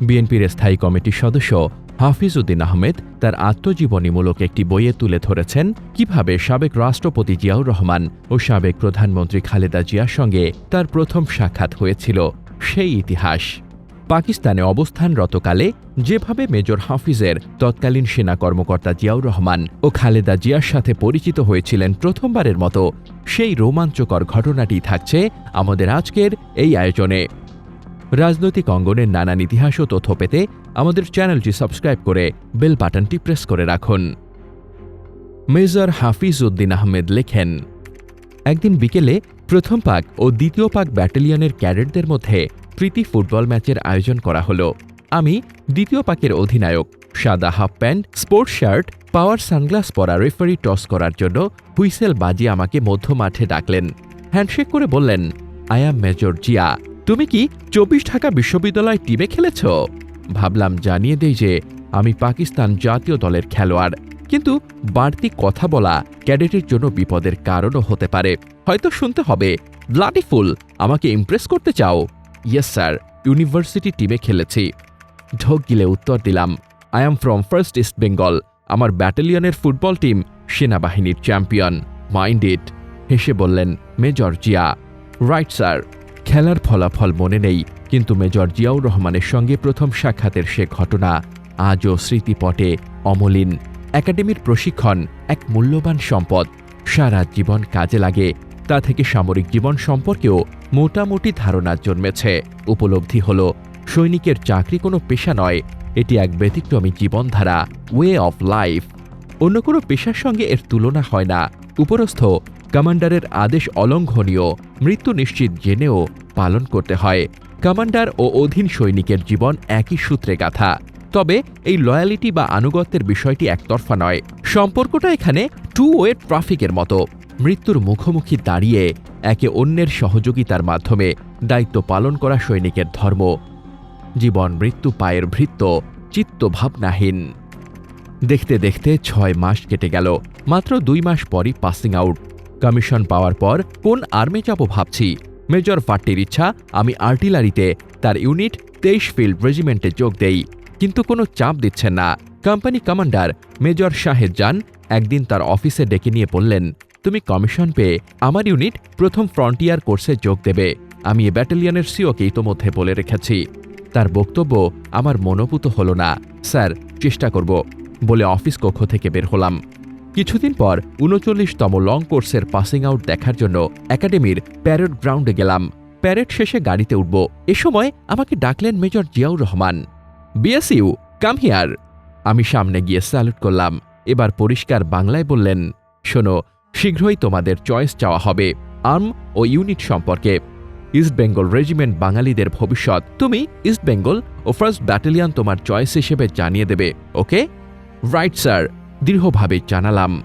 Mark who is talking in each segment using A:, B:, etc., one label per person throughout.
A: বিএনপির স্থায়ী কমিটির সদস্য হাফিজ উদ্দিন আহমেদ তার আত্মজীবনীমূলক একটি বইয়ে তুলে ধরেছেন কীভাবে সাবেক রাষ্ট্রপতি জিয়াউর রহমান ও সাবেক প্রধানমন্ত্রী খালেদা জিয়ার সঙ্গে তার প্রথম সাক্ষাৎ হয়েছিল সেই ইতিহাস। পাকিস্তানে অবস্থানরতকালে যেভাবে মেজর হাফিজের তৎকালীন সেনা কর্মকর্তা জিয়াউর রহমান ও খালেদা জিয়ার সাথে পরিচিত হয়েছিলেন প্রথমবারের মতো, সেই রোমাঞ্চকর ঘটনাটি থাকছে আমাদের আজকের এই আয়োজনে। রাজনৈতিক অঙ্গনের নানান ইতিহাস ও তথ্য পেতে আমাদের চ্যানেলটি সাবস্ক্রাইব করে বেল বাটনটি প্রেস করে রাখুন। মেজর হাফিজ উদ্দিন আহমেদ লেখেন, একদিন বিকেলে প্রথম পাক ও দ্বিতীয় পাক ব্যাটালিয়নের ক্যাডেটদের মধ্যে প্রীতি ফুটবল ম্যাচের আয়োজন করা হলো। আমি দ্বিতীয় পাকের অধিনায়ক, সাদা half pant, sports shirt, power sunglass পরা রেফারি টস করার জন্য হুইসেল বাজি আমাকে মধ্য মাঠে ডাকলেন। হ্যান্ডশেক করে বললেন, আই অ্যাম মেজর জিয়া। তুমি কি চব্বিশ ঢাকা বিশ্ববিদ্যালয় টিমে খেলেছ? ভাবলাম জানিয়ে দেই যে আমি পাকিস্তান জাতীয় দলের খেলোয়াড়, কিন্তু বাড়তি কথা বলা ক্যাডেটের জন্য বিপদের কারণও হতে পারে। হয়তো শুনতে হবে, ব্লাডি ফুল, আমাকে ইমপ্রেস করতে চাও? ইয়েস স্যার ইউনিভার্সিটি টিমে খেলেছি। ঢোক গিলে উত্তর দিলাম I am from first East Bengal আমার ব্যাটালিয়নের ফুটবল টিম সেনাবাহিনীর চ্যাম্পিয়ন মাইন্ড ইট হেসে বললেন মেজর জিয়া। রাইট স্যার খেলার ফলাফল মনে নেই, কিন্তু মেজর জিয়াউর রহমানের সঙ্গে প্রথম সাক্ষাতের সে ঘটনা আজও স্মৃতিপটে অমলিন। একাডেমির প্রশিক্ষণ এক মূল্যবান সম্পদ। সারা জীবন কাজে লাগে, তা থেকে সামরিক জীবন সম্পর্কেও মোটামুটি ধারণা জন্মেছে। উপলব্ধি হল, সৈনিকের চাকরি কোনো পেশা নয়, এটি এক ব্যতিক্রমী জীবনধারা ওয়ে অফ লাইফ অন্য কোনো পেশার সঙ্গে এর তুলনা হয় না। উপরস্থ কমান্ডারের আদেশ অলঙ্ঘনীয়, মৃত্যু নিশ্চিত জেনেও পালন করতে হয়। কমান্ডার ও অধীন সৈনিকের জীবন একই সূত্রে গাথা। তবে এই লয়ালিটি বা আনুগত্যের বিষয়টি একতরফা নয়। সম্পর্কটা এখানে টু ওয়ে ট্রাফিকের মতো। মৃত্যুর মুখোমুখি দাঁড়িয়ে একে অন্যের সহযোগিতার মাধ্যমে দায়িত্ব পালন করা সৈনিকের ধর্ম। জীবন মৃত্যু পায়ের ভৃত্য, চিত্ত ভাবনাহীন। দেখতে দেখতে ছয় মাস কেটে গেল। মাত্র দুই মাস পরই পাসিং আউট কমিশন পাওয়ার পর কোন আর্মি যাব ভাবছি? মেজর ফাট্টির ইচ্ছা, আমি আর্টিলারিতে, তার ইউনিট তেইশ ফিল্ড রেজিমেন্টে যোগ দেই। কিন্তু কোনো চাপ দিচ্ছেন না। কোম্পানি কমান্ডার মেজর শাহেদ জান একদিন তার অফিসে ডেকে নিয়ে বললেন, তুমি কমিশন পেয়ে আমার ইউনিট প্রথম ফ্রন্টিয়ার কোর্সে যোগ দেবে। আমি এ ব্যাটালিয়নের সিওকে ইতোমধ্যে বলে রেখেছি। তার বক্তব্য আমার মনোপুত হল না। স্যার, চেষ্টা করব। বলে অফিস কক্ষ থেকে বের হলাম। কিছুদিন পর উনচল্লিশতম লং কোর্সের পাসিং আউট দেখার জন্য একাডেমির প্যারেড গ্রাউন্ডে গেলাম। প্যারেড শেষে গাড়িতে উঠব। এ সময় আমাকে ডাকলেন মেজর জিয়াউর রহমান। বিএসইউ কাম হিয়ার আমি সামনে গিয়ে স্যালুট করলাম। এবার পরিষ্কার বাংলায় বললেন, শোনো, শীঘ্রই তোমাদের চয়েস চাওয়া হবে। আর্ম ও ইউনিট সম্পর্কে ইস্ট বেঙ্গল রেজিমেন্ট বাঙালিদের ভবিষ্যৎ। তুমি ইস্ট বেঙ্গল ও ফার্স্ট ব্যাটালিয়ান তোমার চয়েস হিসেবে জানিয়ে দেবে ওকে রাইট স্যার দৃঢ়ভাবে জানালাম।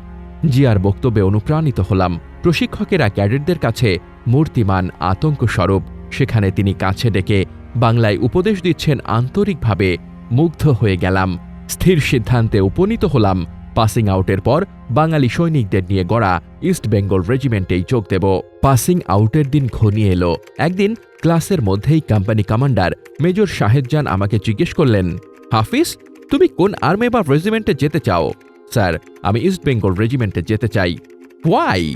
A: জিয়ার বক্তব্যে অনুপ্রাণিত হলাম প্রশিক্ষকেরা ক্যাডেটদের কাছে মূর্তিমান আতঙ্ক স্বরূপ সেখানে তিনি কাছে ডেকে বাংলায় উপদেশ দিচ্ছেন আন্তরিকভাবে মুগ্ধ হয়ে গেলাম। স্থির সিদ্ধান্তে উপনীত হলাম। পাসিং আউটের পর বাঙালি সৈনিকদের নিয়ে গড়া ইস্ট বেঙ্গল রেজিমেন্টেই যোগ দেব। পাসিং আউটের দিন ঘনিয়ে এলো। একদিন ক্লাসের মধ্যেই কোম্পানি কমান্ডার মেজর শাহেদজান আমাকে জিজ্ঞেস করলেন, হাফিজ, তুমি কোন আর্মে বা রেজিমেন্টে যেতে চাও? স্যার, আমি ইস্ট বেঙ্গল রেজিমেন্টে যেতে চাই। ওয়াই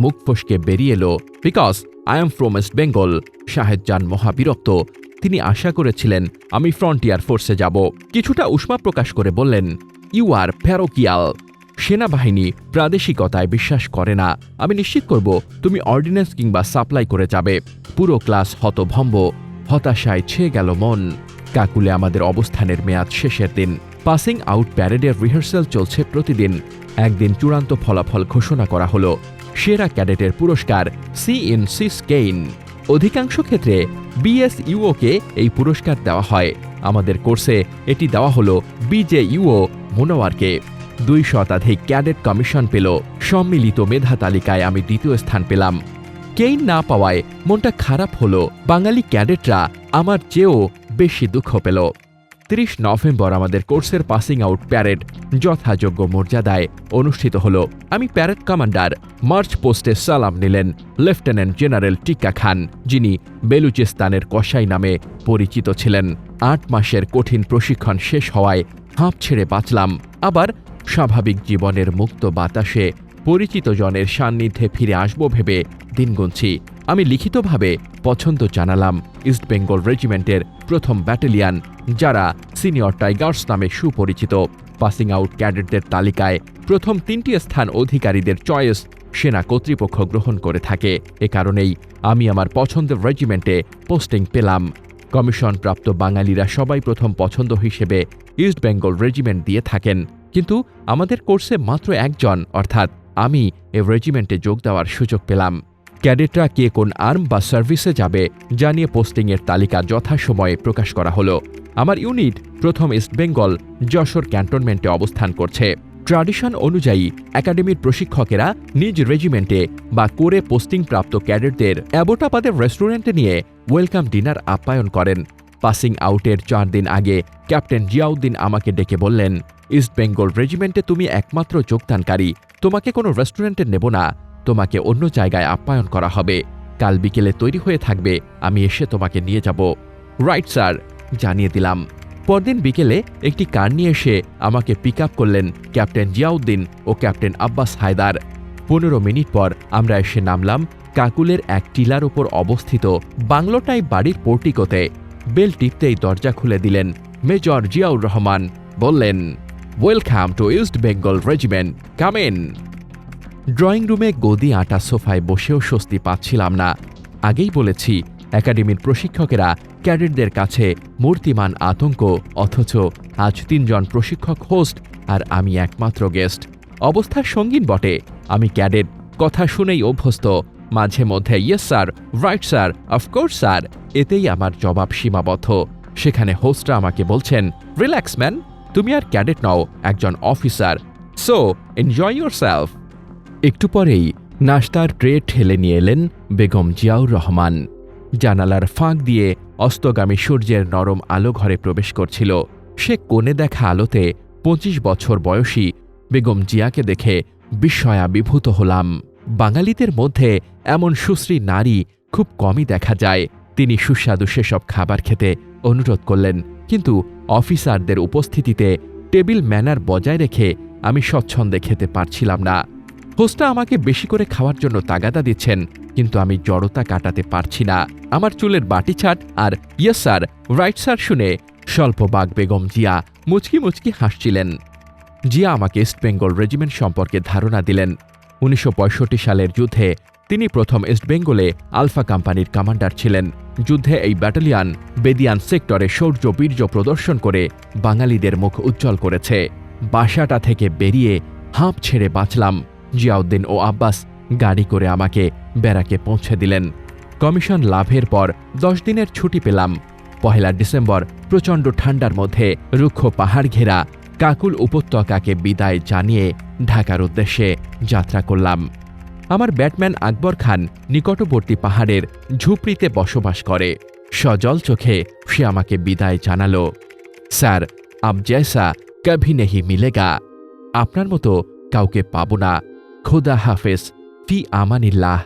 A: মুখ ফসকে বেরিয়ে এলো, because I am from West Bengal Shahedjan মহাবিরক্ত। তিনি আশা করেছিলেন আমি ফ্রন্টিয়ার ফোর্সে যাব। কিছুটা উষ্মা প্রকাশ করে বললেন, ইউ আর প্যারোকিয়াল। সেনাবাহিনী প্রাদেশিকতায় বিশ্বাস করে না। আমি নিশ্চিত করব তুমি অর্ডিন্যান্স কিংবা সাপ্লাই করে যাবে। পুরো ক্লাস হতভম্ব, হতাশায় ছেয়ে গেল মন। কাকুলে আমাদের অবস্থানের মেয়াদ শেষের দিন। পাসিং আউট প্যারেডের রিহার্সাল চলছে প্রতিদিন। একদিন চূড়ান্ত ফলাফল ঘোষণা করা হলো। সেরা ক্যাডেটের পুরস্কার সি ইন সিস কেইন। অধিকাংশ ক্ষেত্রে বিএসইউওকে এই পুরস্কার দেওয়া হয়। আমাদের কোর্সে এটি দেওয়া হলো বিজেইউও মোনোয়ারকে। দুই শতাধিক ক্যাডেট কমিশন পেল। সম্মিলিত মেধা তালিকায় আমি দ্বিতীয় স্থান পেলাম। কেইন না পাওয়ায় মনটা খারাপ হলো। বাঙালি ক্যাডেটরা আমার চেয়েও বেশি দুঃখ পেল। তিরিশ নভেম্বর আমাদের কোর্সের পাসিং আউট প্যারেড যথাযোগ্য মর্যাদায় অনুষ্ঠিত হল। আমি প্যারেড কমান্ডার, মার্চ পোস্টে সালাম নিলেন লেফটেন্যান্ট জেনারেল টিক্কা খান, যিনি বেলুচিস্তানের কসাই নামে পরিচিত ছিলেন। আট মাসের কঠিন প্রশিক্ষণ শেষ হওয়ায় হাঁপ ছেড়ে বাঁচলাম। আবার স্বাভাবিক জীবনের মুক্ত বাতাসে পরিচিত জনের সান্নিধ্যে ফিরে আসব ভেবে দিন গুনছি। আমি লিখিতভাবে পছন্দ জানালাম ইস্টবেঙ্গল রেজিমেন্টের প্রথম ব্যাটালিয়ান, যারা সিনিয়র টাইগার্স নামে সুপরিচিত। পাসিং আউট ক্যাডেটদের তালিকায় প্রথম তিনটি স্থান অধিকারীদের চয়েস সেনা কর্তৃপক্ষ গ্রহণ করে থাকে। এ কারণেই আমি আমার পছন্দের রেজিমেন্টে পোস্টিং পেলাম। কমিশনপ্রাপ্ত বাঙালিরা সবাই প্রথম পছন্দ হিসেবে ইস্ট বেঙ্গল রেজিমেন্ট দিয়ে থাকেন। কিন্তু আমাদের কোর্সে মাত্র একজন, অর্থাৎ আমি এ রেজিমেন্টে যোগ দেওয়ার সুযোগ পেলাম। ক্যাডেটরা কে কোন আর্ম বা সার্ভিসে যাবে জানিয়ে পোস্টিংয়ের তালিকা যথাসময়ে প্রকাশ করা হলো। আমার ইউনিট প্রথম ইস্ট বেঙ্গল যশোর ক্যান্টনমেন্টে অবস্থান করছে। ট্র্যাডিশন অনুযায়ী একাডেমির প্রশিক্ষকেরা নিজ রেজিমেন্টে বা করে পোস্টিং প্রাপ্ত ক্যাডেটদের অ্যাবোটাবাদের রেস্টুরেন্টে নিয়ে ওয়েলকাম ডিনার আপ্যায়ন করেন। পাসিং আউটের চার দিন আগে ক্যাপ্টেন জিয়াউদ্দিন আমাকে ডেকে বললেন, ইস্ট বেঙ্গল রেজিমেন্টে তুমি একমাত্র যোগদানকারী, তোমাকে কোনো রেস্টুরেন্টে নেব না। তোমাকে অন্য জায়গায় আপ্যায়ন করা হবে। কাল বিকেলে তৈরি হয়ে থাকবে, আমি এসে তোমাকে নিয়ে যাব। রাইট স্যার জানিয়ে দিলাম। পরদিন বিকেলে একটি কার নিয়ে এসে আমাকে পিক আপ করলেন ক্যাপ্টেন জিয়াউদ্দিন ও ক্যাপ্টেন আব্বাস হায়দার। পনেরো মিনিট পর আমরা এসে নামলাম কাকুলের এক টিলার ওপর অবস্থিত বাংলোটাই বাড়ির পোর্টিকোতে। বেল টিপতেই দরজা খুলে দিলেন মেজর জিয়াউর রহমান। বললেন welcome to East Bengal regiment come in drawing রুমে গদি আটা সোফায় বসেও স্বস্তি পাচ্ছিলাম না। আগেই বলেছি, একাডেমির প্রশিক্ষকেরা ক্যাডেটদের কাছে মূর্তিমান আতঙ্ক, অথচ আজ তিনজন প্রশিক্ষক হোস্ট আর আমি একমাত্র গেস্ট। অবস্থার সঙ্গীন বটে। আমি ক্যাডেট, কথা শুনেই অভ্যস্ত। মাঝে মধ্যে yes sir right sir of course sir এতেই আমার জবাব সীমাবদ্ধ। সেখানে হোস্টরা আমাকে বলছেন রিল্যাক্স ম্যান তুমি আর ক্যাডেট নও, একজন officer. So enjoy yourself একটু পরেই নাস্তার ট্রে ঠেলে নিয়ে এলেন বেগম জিয়াউর রহমান। জানালার ফাঁক দিয়ে অস্তগামী সূর্যের নরম আলো ঘরে প্রবেশ করছিল। সে কোণে দেখা আলোতে পঁচিশ বছর বয়সী বেগম জিয়াকে দেখে বিস্ময়াবিভূত হলাম। বাঙালিদের মধ্যে এমন সুশ্রী নারী খুব কমই দেখা যায়। তিনি সুস্বাদু সেসব খাবার খেতে অনুরোধ করলেন, কিন্তু অফিসারদের উপস্থিতিতে টেবিল ম্যানার বজায় রেখে আমি স্বচ্ছন্দে খেতে পারছিলাম না। হোস্টটা আমাকে বেশি করে খাওয়ার জন্য তাগাদা দিচ্ছেন, কিন্তু আমি জড়তা কাটাতে পারছি না। আমার চুলের বাটি ছাট আর ইয়েস স্যার, রাইট স্যার শুনে স্বল্প বাগ বেগম জিয়া মুচকি মুচকি হাসছিলেন। জিয়া আমাকে ইস্ট বেঙ্গল রেজিমেন্ট সম্পর্কে ধারণা দিলেন। উনিশশো পঁয়ষট্টি সালের যুদ্ধে তিনি প্রথম ইস্ট বেঙ্গলে আলফা কোম্পানির কমান্ডার ছিলেন। যুদ্ধে এই ব্যাটালিয়ান বেদিয়ান সেক্টরে শৌর্য বীর্য প্রদর্শন করে বাঙালিদের মুখ উজ্জ্বল করেছে। বাসাটা থেকে বেরিয়ে হাঁপ ছেড়ে বাঁচলাম। জিয়াউদ্দিন ও আব্বাস গাড়ি করে আমাকে ব্যারাকে পৌঁছে দিলেন। কমিশন লাভের পর দশ দিনের ছুটি পেলাম। পহেলা ডিসেম্বর প্রচণ্ড ঠান্ডার মধ্যে রুক্ষ পাহাড় ঘেরা কাকুল উপত্যকাকে বিদায় জানিয়ে ঢাকার উদ্দেশ্যে যাত্রা করলাম। আমার ব্যাটম্যান আকবর খান নিকটবর্তী পাহাড়ের ঝুপড়িতে বসবাস করে। সজল চোখে সে আমাকে বিদায় জানালো। স্যার আব জৈসা কভি নেহি মিলেগা। আপনার মতো কাউকে পাব না। খোদা হাফেজ ফি আমানিল্লাহ।